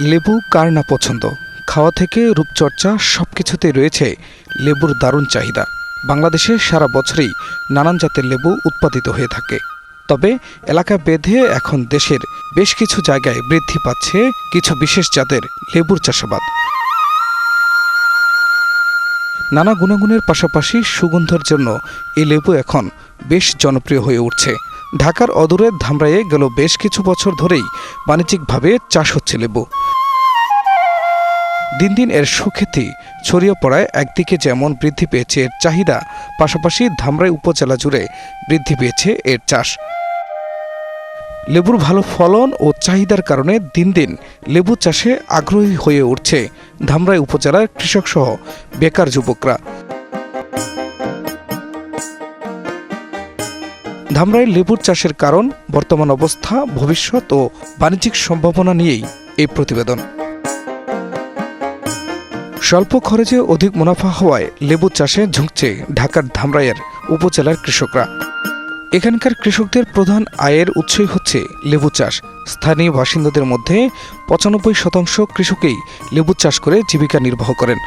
লেবু কার না পছন্দ? খাওয়া থেকে রূপচর্চা সব কিছুতেই রয়েছে লেবুর দারুণ চাহিদা। বাংলাদেশে সারা বছরই নানান জাতের লেবু উৎপাদিত হয়ে থাকে। তবে এলাকা বেঁধে এখন দেশের বেশ কিছু জায়গায় বৃদ্ধি পাচ্ছে কিছু বিশেষ জাতের লেবুর চাষাবাদ। নানা গুণাগুণের পাশাপাশি সুগন্ধের জন্য এই লেবু এখন বেশ জনপ্রিয় হয়ে উঠছে। ঢাকার অদূরের ধামরাইয়ে গেল বেশ কিছু বছর ধরেই বাণিজ্যিকভাবে চাষ হচ্ছে লেবু। দিন দিন এর সুখ্যাতি ছড়িয়ে পড়ায় একদিকে যেমন বৃদ্ধি পেয়েছে এর চাহিদা, পাশাপাশি ধামরাই উপজেলা জুড়ে বৃদ্ধি পেয়েছে এর চাষ। লেবুর ভালো ফলন ও চাহিদার কারণে দিন দিন লেবু চাষে আগ্রহী হয়ে উঠছে ধামরাই উপজেলার কৃষকসহ বেকার যুবকরা। ধামরাই লেবুর চাষের কারণ, বর্তমান অবস্থা, ভবিষ্যৎ ও বাণিজ্যিক সম্ভাবনা নিয়েই এই প্রতিবেদন। স্বল্প খরচে অধিক মুনাফা হওয়ায় লেবু চাষে ঝুঁকছে ঢাকার ধামরাইয়ের উপজেলার কৃষকরা। এখানকার কৃষকদের প্রধান আয়ের উৎসই হচ্ছে লেবু চাষ। স্থানীয় বাসিন্দাদের মধ্যে পঁচানব্বই শতাংশ কৃষকেই লেবু চাষ করে জীবিকা নির্বাহ করেন।